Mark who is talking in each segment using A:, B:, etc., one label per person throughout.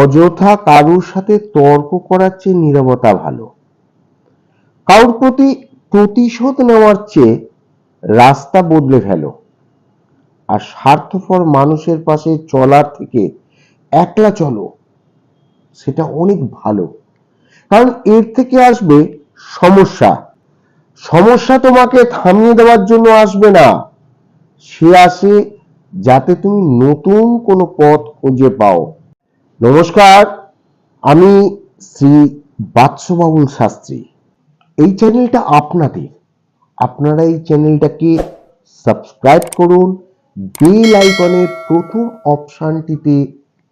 A: অযথা কারুর সাথে তর্ক করার চেয়ে নীরবতা ভালো। কারুর প্রতি প্রতিশোধ নেওয়ার চেয়ে রাস্তা বদলে ফেলো। আর স্বার্থপর মানুষের পাশে চলার থেকে একলা চলো, সেটা অনেক ভালো। কারণ এর থেকে আসবে সমস্যা। সমস্যা তোমাকে থামিয়ে দেওয়ার জন্য আসবে না। সে আসে যাতে তুমি নতুন কোনো পথ খুঁজে পাও। নমস্কার, আমি শ্রী বাৎসবাবুল শাস্ত্রী। এই চ্যানেলটা আপনাদের। আপনারা এই চ্যানেলটাকে সাবস্ক্রাইব করুন, বেল আইকনের প্রথম অপশানটিতে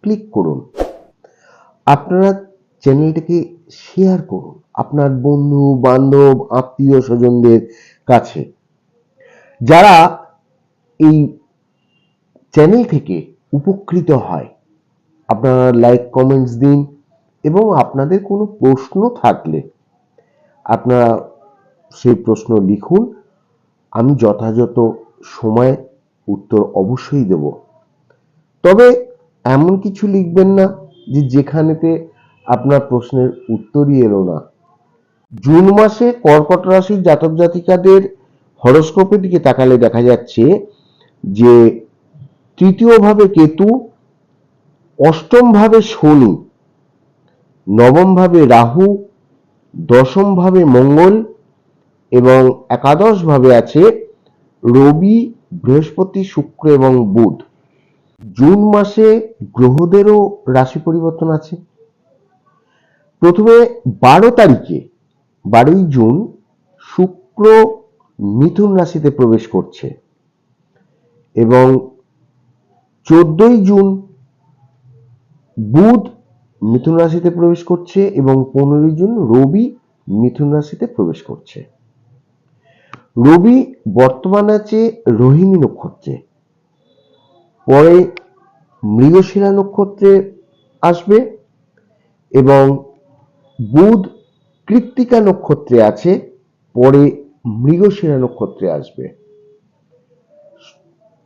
A: ক্লিক করুন। আপনারা চ্যানেলটাকে শেয়ার করুন আপনার বন্ধু, বান্ধব, আত্মীয় স্বজনদের কাছে। যারা এই চ্যানেল থেকে উপকৃত হয় আপনারা লাইক কমেন্টস দিন এবং আপনাদের কোনো প্রশ্ন থাকলে আপনারা সেই প্রশ্ন লিখুন। আমি যথাযথ সময়ে উত্তর অবশ্যই দেব। তবে এমন কিছু লিখবেন না যে যেখানেতে আপনার প্রশ্নের উত্তরই এলো না। জুন মাসে কর্কট রাশির জাতক জাতিকাদের হরস্কোপের দিকে তাকালে দেখা যাচ্ছে যে তৃতীয়ভাবে কেতু অষ্টম ভাবে শনি নবম ভাবে রাহু দশম ভাবে মঙ্গল এবং একাদশ ভাবে আছে রবি, বৃহস্পতি, শুক্র এবং বুধ। জুন মাসে গ্রহদেরও রাশি পরিবর্তন আছে। প্রথমে বারো তারিখে, বারোই জুন, শুক্র মিথুন রাশিতে প্রবেশ করছে এবং চোদ্দই জুন বুধ মিথুন রাশিতে প্রবেশ করছে এবং পনেরোই জুন রবি মিথুন রাশিতে প্রবেশ করছে। রবি বর্তমান আছে রোহিণী নক্ষত্রে। পরে মৃগশিরা নক্ষত্রে আসবে এবং বুধ কৃত্তিকা নক্ষত্রে আছে, পরে মৃগশিরা নক্ষত্রে আসবে।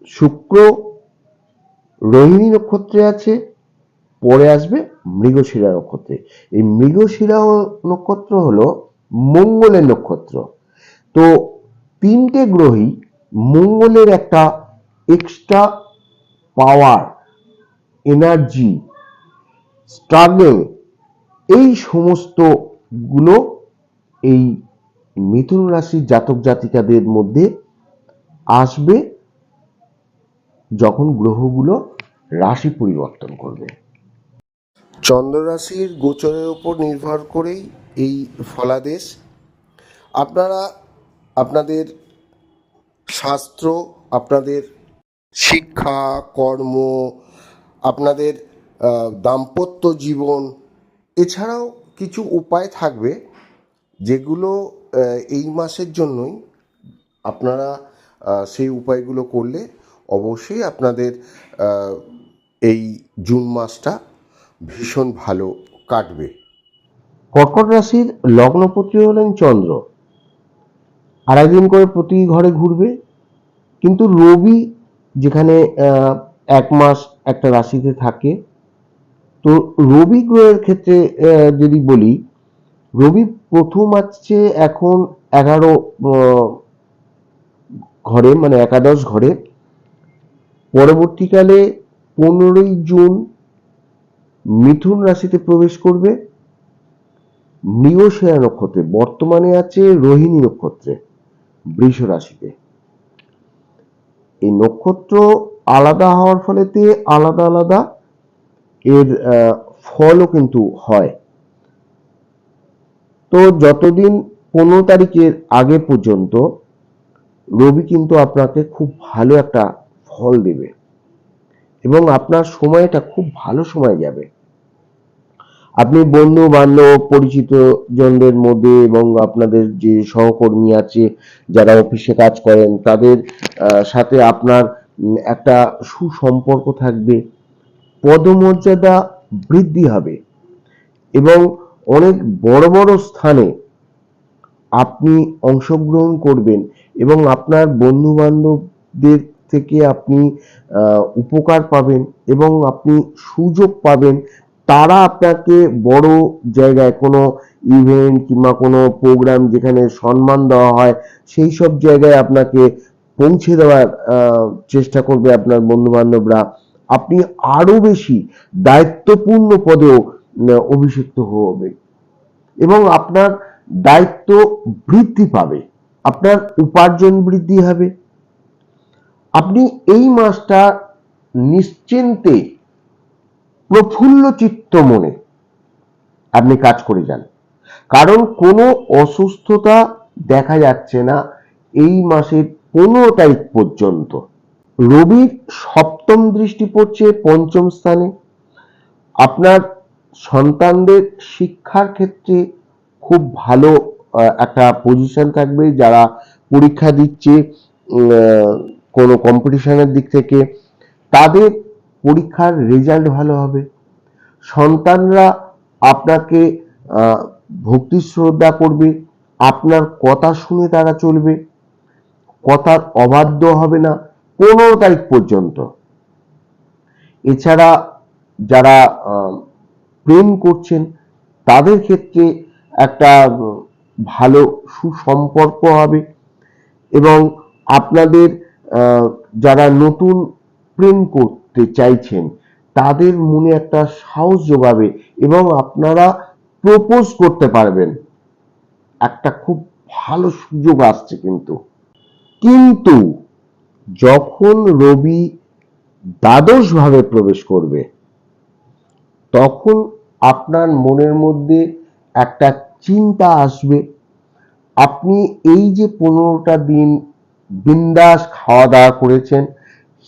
A: শুক্র রোহিণী নক্ষত্রে আছে পরে আসবে মৃগশিরা নক্ষত্রে। এই মৃগশিরা নক্ষত্র হলো মঙ্গলের নক্ষত্র। তো তিনটে গ্রহই মঙ্গলের একটা এক্সট্রা পাওয়ার এনার্জি স্ট্রাগল এই সমস্তগুলো এই মিথুন রাশির জাতক জাতিকাদের মধ্যে আসবে যখন গ্রহগুলো রাশি পরিবর্তন করবে। চন্দ্র রাশির গোচরের উপর নির্ভর করেই এই ফলাদেশ। আপনারা, আপনাদের শাস্ত্র, আপনাদের শিক্ষা, কর্ম, আপনাদের দাম্পত্য জীবন, এছাড়াও কিছু উপায় থাকবে যেগুলো এই মাসের জন্যই আপনারা সেই উপায়গুলো করলে অবশ্যই আপনাদের এই জুন মাসটা ভীষণ ভালো কাটবে। কর্কট রাশির লগ্নপতি হলেন চন্দ্র। আড়াই দিন করে প্রতি ঘরে ঘুরবে। কিন্তু রবি যেখানে এক মাস একটা রাশিতে থাকে, তো রবি গ্রহের ক্ষেত্রে যদি বলি, রবি প্রথম আসছে এখন এগারো ঘরে মানে একাদশ ঘরে। পরবর্তীকালে পনেরোই জুন মিথুন রাশিতে প্রবেশ করবে। মৃগশিরা নক্ষত্রে, বর্তমানে আছে রোহিণী নক্ষত্রে, বৃষ রাশিতে। এই নক্ষত্র আলাদা হওয়ার ফলেতে আলাদা আলাদা এর ফলও কিন্তু হয়। তো যতদিন পনেরো তারিখের আগে পর্যন্ত রবি কিন্তু আপনাকে খুব ভালো একটা ফল দেবে এবং আপনার সময়টা খুব ভালো সময় যাবে। আপনি বন্ধু বান্ধব, পরিচিত জনদের মধ্যে এবং আপনাদের যে সহকর্মী আছে যারা অফিসে কাজ করেন, তাদের সাথে আপনার একটা সুসম্পর্ক থাকবে, পদমর্যাদা বৃদ্ধি হবে এবং অনেক বড় বড় স্থানে আপনি অংশগ্রহণ করবেন এবং আপনার বন্ধু বান্ধবদের থেকে আপনি উপকার পাবেন এবং আপনি সুযোগ পাবেন তারা আপনাকে বড় জায়গায় কোনো ইভেন্ট কিংবা কোনো প্রোগ্রাম যেখানে সম্মান দেওয়া হয়, সেই সব জায়গায় আপনাকে পৌঁছে দেওয়ার চেষ্টা করবে আপনার বন্ধু বান্ধবরা আপনি আরও বেশি দায়িত্বপূর্ণ পদেও অভিষিক্ত হবে। এবং আপনার দায়িত্ব বৃদ্ধি পাবে। আপনার উপার্জন বৃদ্ধি হবে। আপনি এই মাসটা নিশ্চিন্তে প্রফুল্ল চিত্ত মনে আপনি কাজ করে যান। কারণ কোনো অসুস্থতা দেখা যাচ্ছে না এই মাসের পনেরো তারিখ পর্যন্ত। রবির সপ্তম দৃষ্টি পড়ছে পঞ্চম স্থানে। আপনার সন্তানদের শিক্ষার ক্ষেত্রে খুব ভালো একটা পজিশন থাকবে। যারা পরীক্ষা দিচ্ছে কোনো কম্পিটিশনের দিক থেকে, তাদের পরীক্ষার রেজাল্ট ভালো হবে। সন্তানরা আপনাকে ভক্তি শ্রদ্ধা করবে, আপনার কথা শুনে তারা চলবে, কথার অবাধ্য হবে না পনেরো তারিখ পর্যন্ত। এছাড়া যারা প্রেম করছেন, তাদের ক্ষেত্রে একটা ভালো সুসম্পর্ক হবে এবং আপনাদের যারা নতুন প্রেম করতে চাইছেন, তাদের মনে একটা সাহস যোগাবে এবং আপনারা প্রপোজ করতে পারবেন। একটা খুব ভালো সুযোগ আসছে কিন্তু। কিন্তু যখন রবি দ্বাদশ ভাবে প্রবেশ করবে, তখন আপনার মনের মধ্যে একটা চিন্তা আসবে, আপনি এই যে পনেরোটা দিন বিন্দাস খাওয়া দাওয়া করেছেন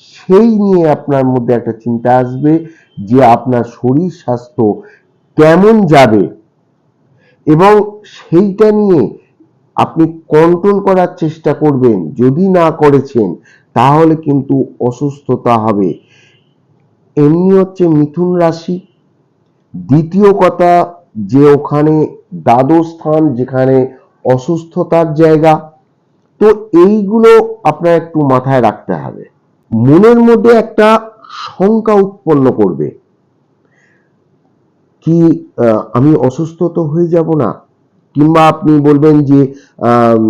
A: সেই নিয়ে আপনার মধ্যে একটা চিন্তা আসবে যে আপনার শরীর স্বাস্থ্য কেমন যাবে। এবং সেইটা নিয়ে আপনি কন্ট্রোল করার চেষ্টা করবেন। যদি না করেছেন, তাহলে কিন্তু অসুস্থতা হবে। এমনি হচ্ছে মিথুন রাশি। দ্বিতীয় কথা, যে ওখানে দ্বাদশ স্থান, যেখানে অসুস্থতার জায়গা, তো এইগুলো আপনার একটু মাথায় রাখতে হবে। মনের মধ্যে একটা শঙ্কা উৎপন্ন করবে। কি আমি অসুস্থ তো হয়ে যাব না? কিংবা আপনি বলবেন যে আম,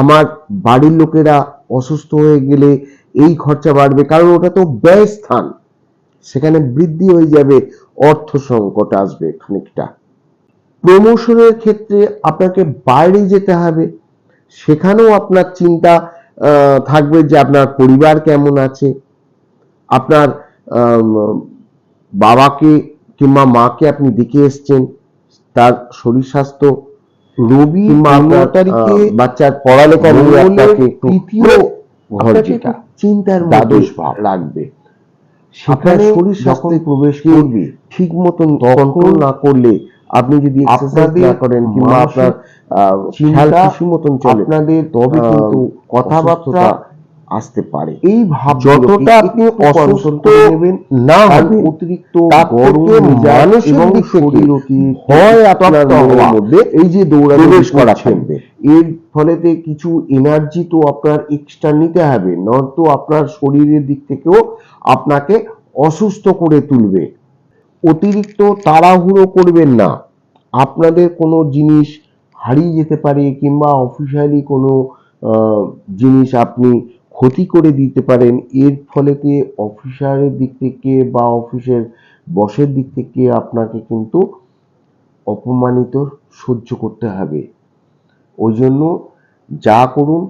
A: আমার বাড়ির লোকেরা অসুস্থ হয়ে গেলে এই খরচা বাড়বে কারণ ওটা তো ব্যয় স্থান। সেখানে বৃদ্ধি হয়ে যাবে অর্থ সংকট আসবে খানিকটা। প্রমোশনের ক্ষেত্রে আপনাকে বাইরে যেতে হবে। সেখানেও আপনার চিন্তা থাকবে যে আপনার পরিবার কেমন আছে আপনার বাবাকে কিংবা মাকে আপনি দেখে এসছেন তার শরীর স্বাস্থ্য রবি
B: তারিখে
A: বাচ্চার পড়ালেখা নিয়ে আপনাকে
B: তৃতীয়
A: ঘর যেটা
B: চিন্তার
A: দ্বাদশ ভাব। রাখবে।
B: সেখানে
A: শরীর স্বাস্থ্যে
B: প্রবেশ
A: করবে ঠিক মতন কন্ট্রোল না করলে আপনি যদি এক্সারসাইজ না করেন কিংবা আপনার খেয়াল খুশি মতন চলে
B: আপনাদের
A: তবে কিন্তু কথাবার্তা আসতে পারে।
B: এই ভাব
A: যতটা আপনি অসুস্থ
B: নেবেন
A: না হবেন
B: অতিরিক্ত
A: তার
B: গরম
A: মানসিক
B: এবং
A: দিক থেকে ভয় আপনার মধ্যে
B: এই যে দৌড়াদৌড়ি
A: করা থাকবে। এর ফলেতে কিছু এনার্জি তো আপনার এক্সট্রা নিতে হবে নয়তো আপনার শরীরের দিক থেকেও আপনাকে অসুস্থ করে তুলবে। অতিরিক্ত তাড়াহুড়ো করবেন না। আপনাদের কোনো জিনিস হারিয়ে যেতে পারে কিংবা অফিসিয়ালি কোনো জিনিস আপনি ক্ষতি করে দিতে পারেন, এর ফলে কি অফিসারের দিক থেকে বা অফিসের বসের দিক থেকে আপনাকে কিন্তু অপমানিত সহ্য করতে হবে। ওই জন্য যা করুন,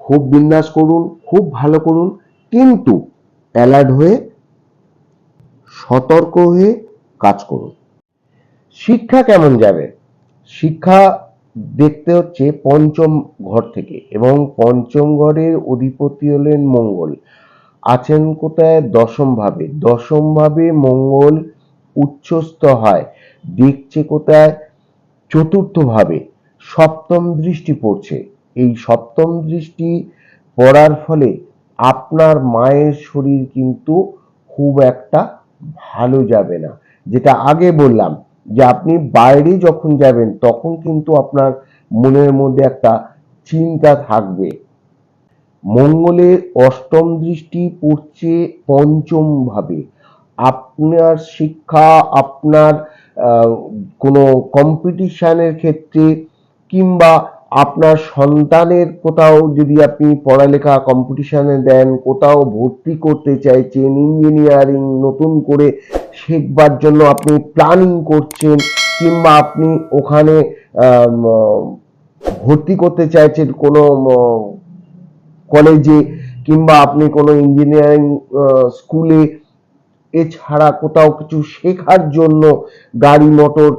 A: খুব বিন্যাস করুন, খুব ভালো করুন, কিন্তু অ্যালার্ট হয়ে সতর্ক হয়ে কাজ করুন। শিক্ষা কেমন যাবে? শিক্ষা দেখতে হচ্ছে পঞ্চম ঘর থেকে এবং পঞ্চম ঘরের অধিপতি হলেন মঙ্গল। আছেন কোথায়? দশম ভাবে। দশম ভাবে মঙ্গল উচ্চস্থ হয়। দেখছে কোথায়? চতুর্থ ভাবে। সপ্তম দৃষ্টি পড়ছে। এই সপ্তম দৃষ্টি পড়ার ফলে আপনার মায়ের শরীর কিন্তু খুব একটা ভালো যাবে না। যেটা আগে বললাম, যে আপনি বাইরে যখন যাবেন, তখন কিন্তু আপনার মনের মধ্যে একটা চিন্তা থাকবে। মঙ্গলের অষ্টম দৃষ্টি পড়ছে পঞ্চম ভাবে আপনার শিক্ষা, আপনার কোনো কম্পিটিশানের ক্ষেত্রে কিংবা আপনার সন্তানের কোথাও যদি আপনি পড়ালেখা কম্পিটিশানে দেন, কোথাও ভর্তি করতে চাইছেন, ইঞ্জিনিয়ারিং নতুন করে শেখবার জন্য আপনি প্ল্যানিং করছেন, কিংবা আপনি ওখানে ভর্তি করতে চাইছেন কোনো কলেজে কিংবা আপনি কোনো ইঞ্জিনিয়ারিং স্কুলে এছাড়া কোথাও কিছু শেখার জন্য গাড়ি মোটর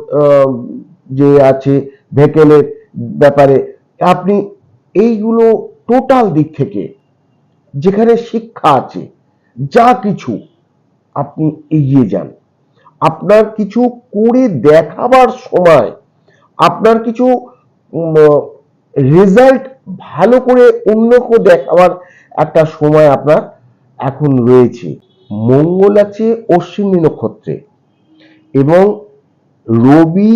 A: যে আছে ভেকেলের ব্যাপারে, আপনি এইগুলো টোটাল দিক থেকে, যেখানে শিক্ষা আছে, যা কিছু আপনি এগিয়ে যান। আপনার কিছু করে দেখাবার সময়, আপনার কিছু রেজাল্ট ভালো করে অন্য অন্যকে দেখাবার একটা সময় আপনার এখন রয়েছে। মঙ্গল আছে অশ্বিনী নক্ষত্রে এবং রবি,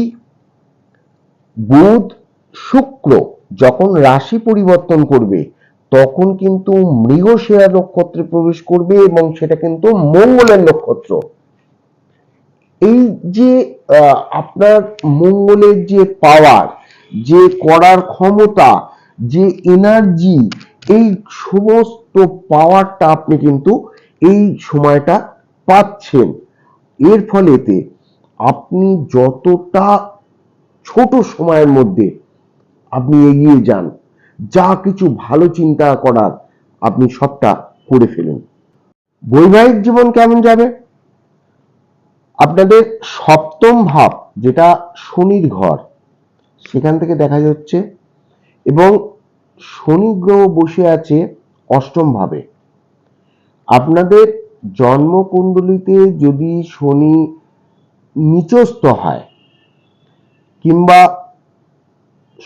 A: বুধ, শুক্র যখন রাশি পরিবর্তন করবে তখন কিন্তু মৃগশিরা নক্ষত্রে প্রবেশ করবে এবং সেটা কিন্তু মঙ্গলের নক্ষত্র। এই যে আপনার মঙ্গলের যে পাওয়ার যে করার ক্ষমতা, যে এনার্জি এই সমস্ত পাওয়ারটা আপনি কিন্তু এই সময়টা পাচ্ছেন। এর ফলেতে আপনি যতটা ছোট সময়ের মধ্যে আপনি এগিয়ে যান যা কিছু ভালো চিন্তা করার আপনি সবটা করে ফেলুন। বৈবাহিক জীবন কেমন যাবে? আপনাদের সপ্তম ভাব, যেটা শনির ঘর, সেখান থেকে দেখা যাচ্ছে এবং শনি গ্রহ বসে আছে অষ্টম ভাবে। আপনাদের জন্মকুণ্ডলিতে যদি শনি নিচস্থ হয়, কিংবা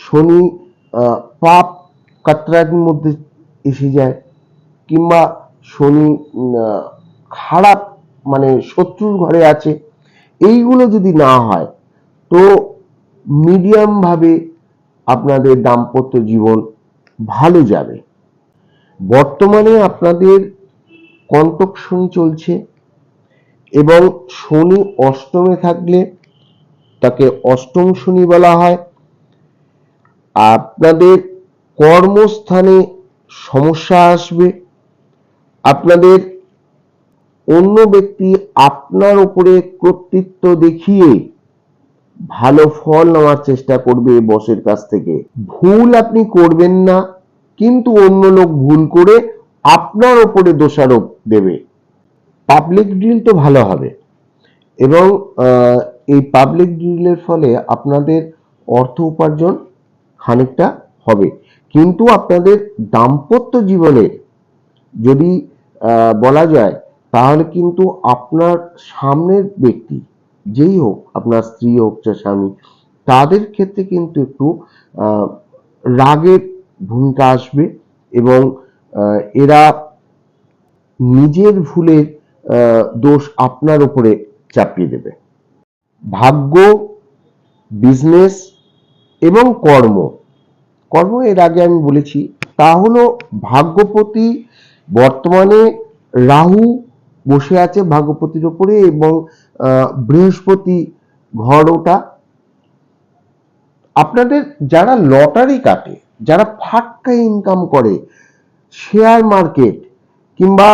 A: শনি পাপ কাতরাগির মধ্যে এসে যায় কিংবা শনি খারাপ মানে শত্রুর ঘরে আছে, এইগুলো যদি না হয়, তো মিডিয়াম ভাবে আপনাদের দাম্পত্য জীবন ভালো যাবে। বর্তমানে আপনাদের কন্টক শনি চলছে এবং শনি অষ্টমে থাকলে তাকে অষ্টম শনি বলা হয়। আপনাদের কর্মস্থানে সমস্যা আসবে। আপনাদের অন্য ব্যক্তি আপনার উপরে কর্তৃত্ব দেখিয়ে ভালো ফল নেওয়ার চেষ্টা করবে বসের কাছ থেকে। ভুল আপনি করবেন না, কিন্তু অন্য লোক ভুল করে আপনার উপরে দোষারোপ দেবে। পাবলিক ডিল তো ভালো হবে। এবং এই পাবলিক ডিলের ফলে আপনাদের অর্থ উপার্জন খানিকটা হবে। কিন্তু আপনাদের দাম্পত্য জীবনে যদি বলা যায়, তাহলে কিন্তু আপনার সামনের ব্যক্তি, যেই হোক, আপনার স্ত্রী হোক চাই স্বামী, তাদের ক্ষেত্রে কিন্তু একটু রাগের ভূমিকা আসবে এবং এরা নিজের ভুলের দোষ আপনার উপরে চাপিয়ে দেবে। ভাগ্য, বিজনেস এবং কর্ম কর্ম, এর আগে আমি বলেছি, তা হলো ভাগ্যপতি বর্তমানে রাহু বসে আছে ভাগ্যপতির উপরে এবং বৃহস্পতি ঘর ওটা। আপনাদের যারা লটারি কাটে, যারা ফাটকা ইনকাম করে শেয়ার মার্কেট কিংবা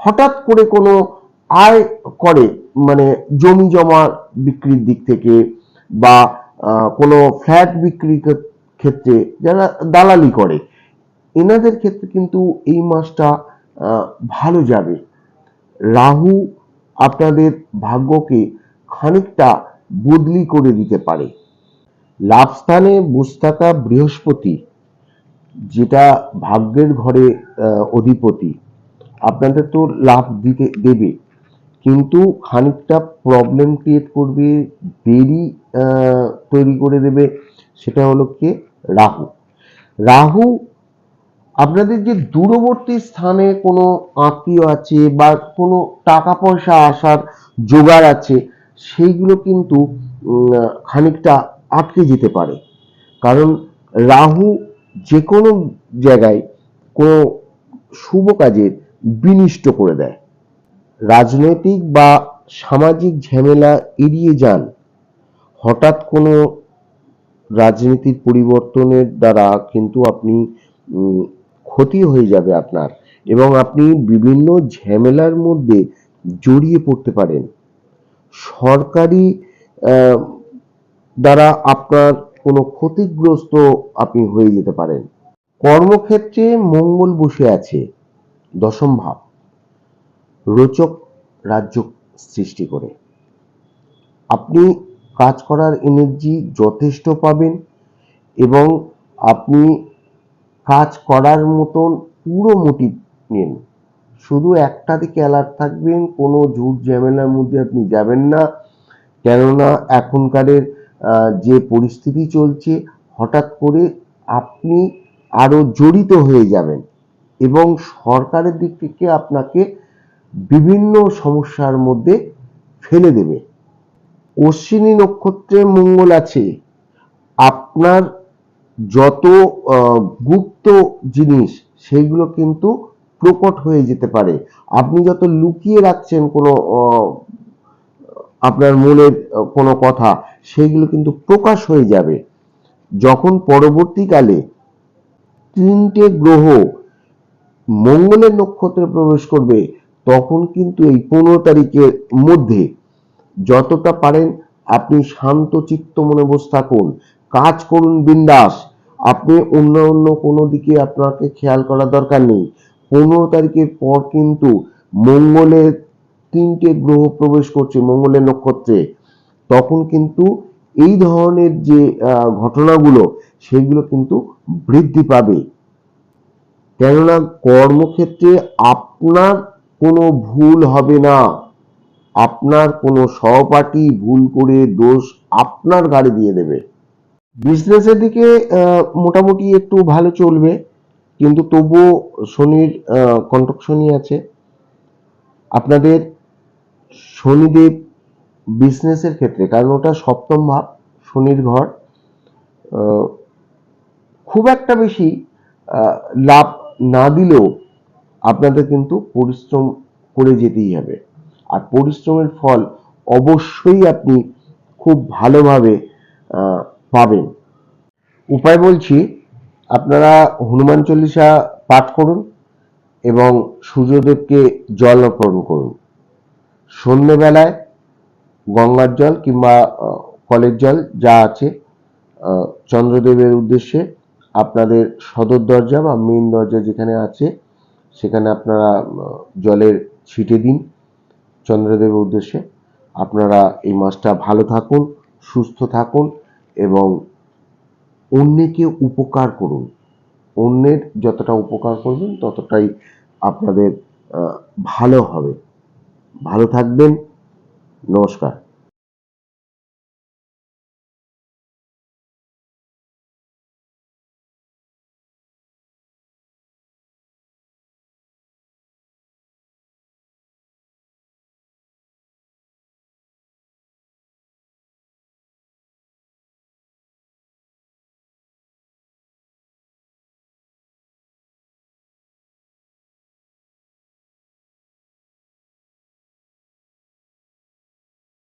A: হঠাৎ করে কোনো আয় করে মানে জমি জমা বিক্রির দিক থেকে বা কোনো ফ্ল্যাট বিক্রি ক্ষেত্রে যারা দালালি করে, এনাদের ক্ষেত্রে কিন্তু এই মাসটা ভালো যাবে। রাহু আপনাদের ভাগ্যকে খানিকটা বদলি করে দিতে পারে। লাভস্থানে বসে থাকা বৃহস্পতি, যেটা ভাগ্যের ঘরে অধিপতি, আপনাদের তো লাভ দিতে, দেবে। কিন্তু খানিকটা প্রবলেম ক্রিয়েট করবে, দেরি তৈরি করে দেবে সেটা হলো কে? রাহু। রাহু, আপনাদের যে দূরবর্তী স্থানে কোনো আত্মীয় আছে বা কোনো টাকা পয়সা আসার জোগাড় আছে, সেইগুলো কিন্তু খানিকটা আটকে যেতে পারে। কারণ রাহু যে কোনো জায়গায় কোনো শুভ কাজে বিনিষ্ট করে দেয়। রাজনৈতিক বা সামাজিক ঝামেলা এড়িয়ে যান। হঠাৎ কোনো রাজনীতির পরিবর্তনের দ্বারা কিন্তু আপনি ক্ষতি হয়ে যাবে আপনার এবং আপনি বিভিন্ন ঝামেলার মধ্যে জড়িয়ে পড়তে পারেন। সরকারি দ্বারা আপনার কোনো ক্ষতিগ্রস্ত আপনি হয়ে যেতে পারেন। কর্মক্ষেত্রে মঙ্গল বসে আছে, দশম ভাব। রোচক রাজ্য সৃষ্টি করে। আপনি কাজ করার এনার্জি যথেষ্ট পাবেন এবং আপনি কাজ করার মতন পুরো মোটিভ নিন। শুধু একটা দিকে অ্যালার্ট থাকবেন, কোনো ঝুট ঝামেলার মধ্যে আপনি যাবেন না। কেননা এখনকারের যে পরিস্থিতি চলছে, হঠাৎ করে আপনি আরও জড়িত হয়ে যাবেন এবং সরকারের দিক থেকে আপনাকে বিভিন্ন সমস্যার মধ্যে ফেলে দেবে। অশ্বিনী নক্ষত্রে মঙ্গল আছে। আপনার যত গুপ্ত জিনিস সেইগুলো কিন্তু প্রকট হয়ে যেতে পারে। আপনি যত লুকিয়ে রাখছেন কোনো আপনার মনের কোনো কথা সেইগুলো কিন্তু প্রকাশ হয়ে যাবে। যখন পরবর্তীকালে তিনটে গ্রহ মঙ্গলের নক্ষত্রে প্রবেশ করবে তখন কিন্তু এই পনেরো তারিখের মধ্যে যতটা পারেন আপনি শান্ত চিত্ত মনে বসে থাকুন। কাজ করুন বিন্দাস। আপনি অন্য অন্য কোনো দিকে আপনাকে খেয়াল করার দরকার নেই। পনেরো তারিখের পর কিন্তু মঙ্গলের তিনটে গ্রহ প্রবেশ করছে মঙ্গলের নক্ষত্রে। তখন কিন্তু এই ধরনের যে ঘটনাগুলো, সেগুলো কিন্তু বৃদ্ধি পাবে। কেননা কর্মক্ষেত্রে আপনার কোনো ভুল হবে না। আপনার কোনো সহপাঠী ভুল করে দোষ আপনার ঘাড়ে দিয়ে দেবে। বিজনেসের দিকে মোটামুটি একটু ভালো চলবে, কিন্তু তবুও শনির কন্টক শনি আছে। আপনাদের শনিদেব বিজনেসের ক্ষেত্রে, কারণ ওটা সপ্তম ভাব, শনির ঘর খুব একটা বেশি লাভ না দিলেও আপনাদের কিন্তু পরিশ্রম করে যেতেই হবে। আর পরিশ্রমের ফল অবশ্যই আপনি খুব ভালোভাবে পাবেন। উপায় বলছি, আপনারা হনুমান চল্লিশা পাঠ করুন এবং সূর্যদেবকে জল অর্পণ করুন। সন্ধ্যেবেলায় গঙ্গার জল কিংবা কলের জল যা আছে চন্দ্রদেবের উদ্দেশ্যে আপনাদের সদর দরজা বা মেন দরজা যেখানে আছে সেখানে আপনারা জলের ছিটে দিন চন্দ্রদেবের উদ্দেশ্যে। আপনারা এই মাসটা ভালো থাকুন, সুস্থ থাকুন এবং অন্যকে উপকার করুন। অন্যের যতটা উপকার করবেন, ততটাই আপনাদের ভালো হবে। ভালো থাকবেন। নমস্কার।